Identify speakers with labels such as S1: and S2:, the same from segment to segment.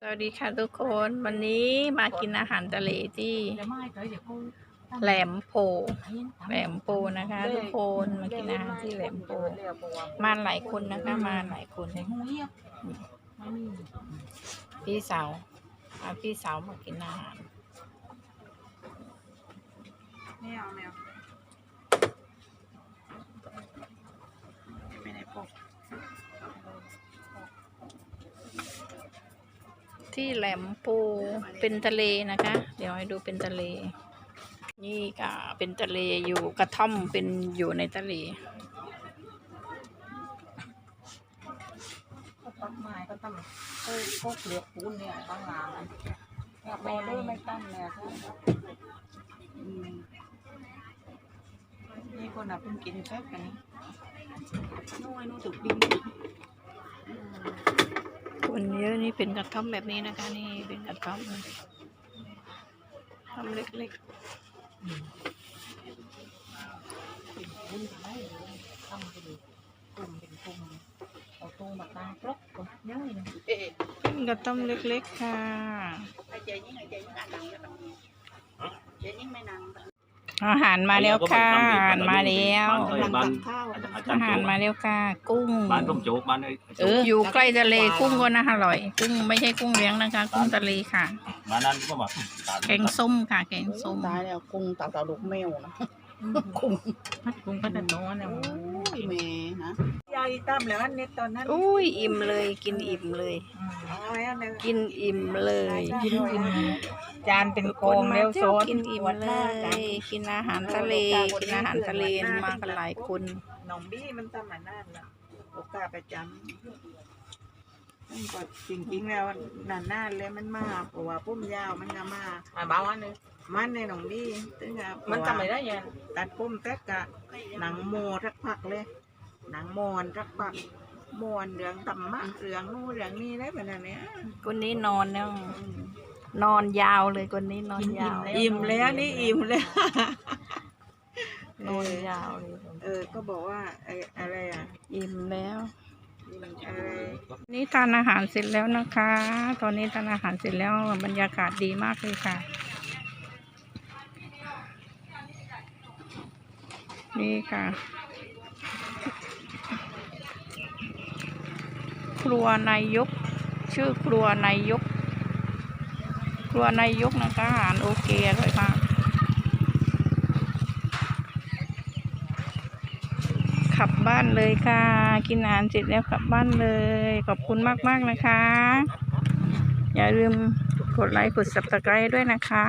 S1: สวัสดีค่ะทุกคนวันนี้มากินอาหารทะเลที่แหลมโพแหลมโพนะคะ ทุกคนมากินอาหารที่แหลมโพมาหลายคนนะคะ มาหลายคนพี่สาวพาพี่สาวมากินอาหาร
S2: ไม่เอาไม่เอาไม่ได้ปก
S1: ที่แหลมโพเป็นทะเลนะคะ เดี๋ยวให้ดูเป็นทะเล นี่ก็เป็นทะเลอยู่กระท่อมเป็นอยู่ในทะเล
S2: ก็ตักไม้ก็ตั้งเอ้ยพวกเหลือกปูนเนี่ยตั้งหลางอยากไปด้วยไม่ตั้งเนี่ยอืมนี่คนอะเพิ่งกินแป๊บกันน้อยนู้นถูกดิน
S1: คนเยอะนี่เป็นกระท่อมแบบนี้นะคะ นี่เป็นกระท่อมกระท่อมเล็ก
S2: บุญไปทำไปดูกลุ่มเป็นกลุ่มเอาตู้มาตั้งครบก็ย่อยนะเอ๊ะ
S1: ๆเป็นกระท่อมเล็กๆค่ะ
S2: ไอ้เจ๊ยิ่งไอ้เจ๊ยิ่งอ่านหนังแล้วแบบนี้เจ๊ยิ่งไม่นัง
S1: อาหารมาแล้วค่ะอาหารมาแล้ว
S2: นัง
S3: บ้าน
S2: ตักข้าว
S3: อาจาร
S1: อา
S3: ย์
S1: หาร
S3: โจ๊ก
S1: มาแล้วค่ะ กุ้ง
S3: บ้านต้มโจ๊กบ้านไอ้
S1: เอออยู่ใกล้ทะเลกุ้งก็น่าอร่อยกุ้งไม่ใช่กุ้งเลี้ยงนะคะ กุ้งทะเลค่ะ
S3: บ้านนั้นก็แบบ
S1: แกงส้มค่ะ แกงส้ม
S2: ตายแล้วกุ้งตาตาลูกแมวนะกุ้ง
S1: กุ้งก็จะโตเนี่ย
S2: โอ้ยแม่นะยายตั้มแล้วอันนี้ตอนนั้น
S1: อุ้ยอิ่มเลย กินอิ่มเลย
S2: เอาไว้อันนึง
S1: กินอิ่มเลย
S2: กินอิ่ม จานเป็นโกง
S1: มา
S2: แล้วโซ
S1: เที่ยวนกินอิ่มเลยกินอาหารทะเลกินอาหารทะเลมากันหลายคน
S2: น้องบี้มันทำมานั่นละโอกาสประจำมันก็จริงๆแล้วนานๆเลยมันมาเพราะว่าปุ้มยาวมันก็มา
S4: อ่าบ้าวันนึง
S2: มันในหนองบี้ตึงอะ
S4: มันจำไม่ได้ยัง
S2: ตัดปุ้มแตกกะหนังโมทักพักเลยหนังมอนทักพักมอนเหลืองตำมะเหลืองนู่นเหลืองนี่ได้แบบนั้นเนี้ย
S1: คนนี้นอนแล้ว
S2: อืม
S1: นอนยาวเลยคนนี้นอนยาว
S2: อิ่มแล้วนี่อิ่มแล้ว
S1: นอนยาวเลย
S2: เออ ก็บอกว่าไอ้อะไรอะ
S1: อิ่มแล้ว
S2: อิ่มอะไร
S1: นี่ทานอาหารเสร็จแล้วนะคะ ตอนนี้ทานอาหารเสร็จแล้วบรรยากาศดีมากเลยค่ะ นี่ค่ะ ครัวนายก ชื่อครัวนายกค รัวนายกนะคะอาหารโอเคอร่อยมากขับบ้านเลยค่ะ กินอาหารเสร็จแล้วกลับบ้านเลย ขอบคุณมาก ๆ นะคะ อย่าลืมกดไลค์กด subscribe ด้วยนะคะ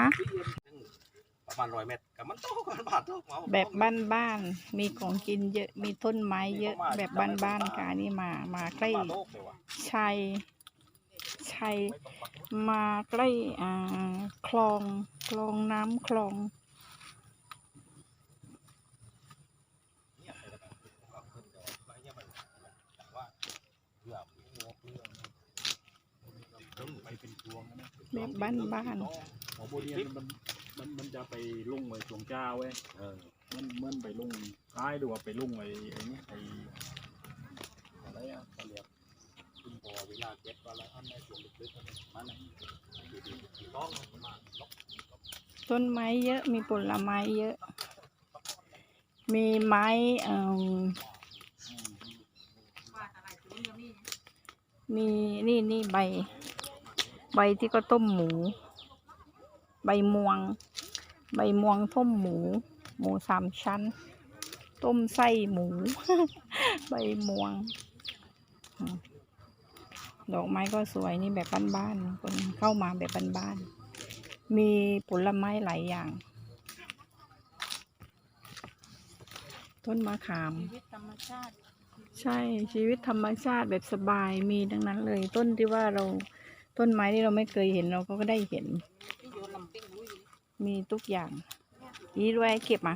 S3: ประมาณร้อยเมตรกับมันโตกันบาทโตเอา
S1: แบบบ้านๆมีของกินเยอะมีต้นไม้เยอะแบบบ้านๆค่ะนี่มามาใกล้
S3: บาทโลกเลยว่ะ
S1: ชัยชัย มาใกล้อ่าคลองคลองน้ำคลอง แบบบ้านๆ
S5: หมอโบเนียนมันมันมันจะไปลุ่งไอ้ช่วงเจ้าเว้ย
S3: เออ
S5: มันมันไปลุ่งท้ายหรือว่าไปลุ่งไอ้ไอ้นี่ไอ้อะไรอะเขาเรียก
S3: คุณพอเวลาเก็บอะไรอันในช่วงลึกๆนั่นมันน่ะต้องประมาณ
S1: ต้นไม้เยอะ มีผลไม้เยอะ มีไม้เอ่อมีนี่นี่ใบ ใบที่ก็ต้มหมู ใบม่วง ใบม่วงต้มหมู หมูสามชั้น ต้มไส้หมู ใบม่วง ดอกไม้ก็สวยนี่แบบบ้านๆคนเข้ามาแบบบ้านๆ มีผลไม้หลายอย่าง ต้นมะขาม
S2: ชีวิตธรรมชาติ
S1: ใช่ชีวิตธรรมชาติแบบสบายมีดังนั้นเลย ต้นที่ว่าเราต้นไม้ที่เราไม่เคยเห็นเราก็ได้เห็น
S2: ที่โยนลำปิ้งรู้อยู่
S1: มีทุกอย่างอีรวยเก็บมา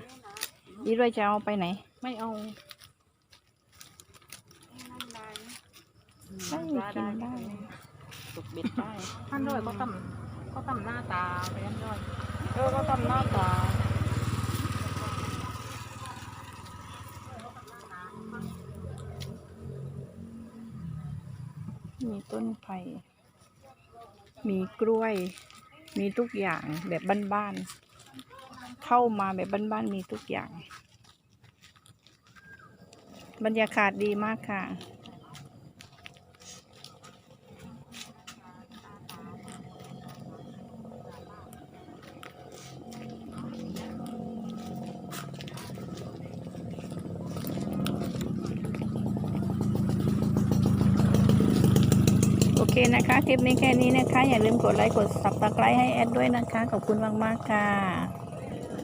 S1: อีรวยจะเอาไปไหน ไม่เอาได้กินได้
S2: ตกเบ็ดได้ท่านด้วยก็ตำ ก็ตำหน้าตาไปท่านด้วย
S1: เออก็ทำหน้าตามีต้นไผ่มีกล้วย มีทุกอย่างแบบบ้านๆ เข้ามาแบบบ้านๆ มีทุกอย่าง บรรยากาศดีมากค่ะ เคนะคะ คลิปนี้แค่นี้นะคะ อย่าลืมกดไลค์ กด subscribe ให้แอดด้วยนะคะ ขอบคุณมาก ๆ ค่ะ